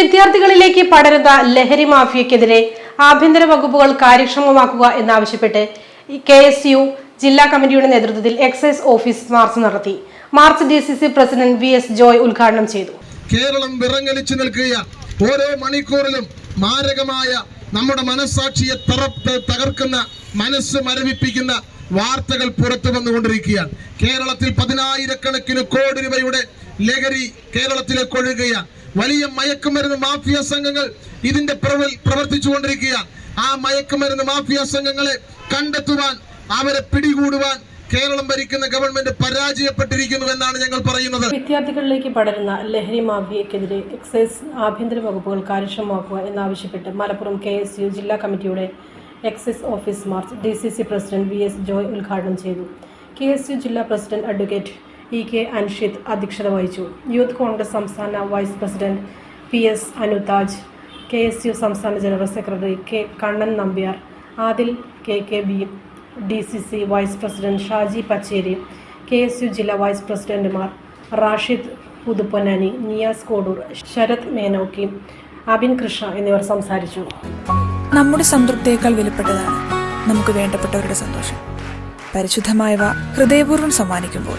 വിദ്യാർത്ഥികളിലേക്ക് പടരുന്ന ലഹരി മാഫിയക്കെതിരെ ആഭ്യന്തര വകുപ്പുകൾ കാര്യക്ഷമമാക്കുക എന്നാവശ്യപ്പെട്ട് കെ എസ് യു ജില്ലാ കമ്മിറ്റിയുടെ നേതൃത്വത്തിൽ എക്സൈസ് ഓഫീസ് മാർച്ച് നടത്തി. March D C C president V S Joy ഉദ്ഘാടനം ചെയ്തു. കേരളം വിറങ്ങലിച്ചു നിൽക്കുകയാണ് ഓരോ മണിക്കൂറിലും മാരകമായ നമ്മുടെ മനസ്സാക്ഷിയെ തകർക്കുന്ന മനസ്സ് മരവിപ്പിക്കുന്ന വാർത്തകൾ പുറത്തു വന്നുകൊണ്ടിരിക്കുകയാണ്. കേരളത്തിൽ പതിനായിരക്കണക്കിന് കോടി രൂപയുടെ ലഹരി കേരളത്തിലേക്ക് ഒഴുകുകയാണ് വലിയ മയക്കുമരുന്ന് മാഫിയ സംഘങ്ങൾ ഇതിന്റെ പ്രവർത്തിച്ചുകൊണ്ടിരിക്കുകയാണ്. ആ മയക്കുമരുന്ന് മാഫിയ സംഘങ്ങളെ കണ്ടെത്തുവാൻ അവരെ പിടികൂടുവാൻ കേരളം ഭരിക്കുന്ന ഗവൺമെന്റ് പരാജയപ്പെട്ടിരിക്കുന്നു എന്നാണ് ഞങ്ങൾ പറയുന്നത്. വിദ്യാർത്ഥികളിലേക്ക് പടരുന്ന ലഹരി മാഫിയക്കെതിരെ എക്സൈസ് ആഭ്യന്തര വകുപ്പുകൾ കാര്യക്ഷമമാക്കുക എന്നാവശ്യപ്പെട്ട് മലപ്പുറം കെ എസ് യു ജില്ലാ കമ്മിറ്റിയുടെ excise office march D C C president V S Joy ഉദ്ഘാടനം ചെയ്തു. കെ എസ് യു ജില്ലാ president advocate E K Anshid അധ്യക്ഷത വഹിച്ചു. യൂത്ത് കോൺഗ്രസ് സംസ്ഥാന vice president P S Anuthaj K S U സംസ്ഥാന general secretary K Kannan Nambiar Adil K K B D C C vice president Shaji Pacheri K S U ജില്ലാ vice പ്രസിഡന്റുമാർ റാഷിദ് പുതുപ്പൊന്നാനി നിയാസ് കോടൂർ ശരത് മേനോക്കി അബിൻ കൃഷ്ണ എന്നിവർ സംസാരിച്ചു. നമ്മുടെ സംതൃപ്തിയേക്കാൾ വിലപ്പെട്ടതാണ് നമുക്ക് വേണ്ടപ്പെട്ടവരുടെ സന്തോഷം. പരിശുദ്ധമായവ ഹൃദയപൂർവം സമ്മാനിക്കുമ്പോൾ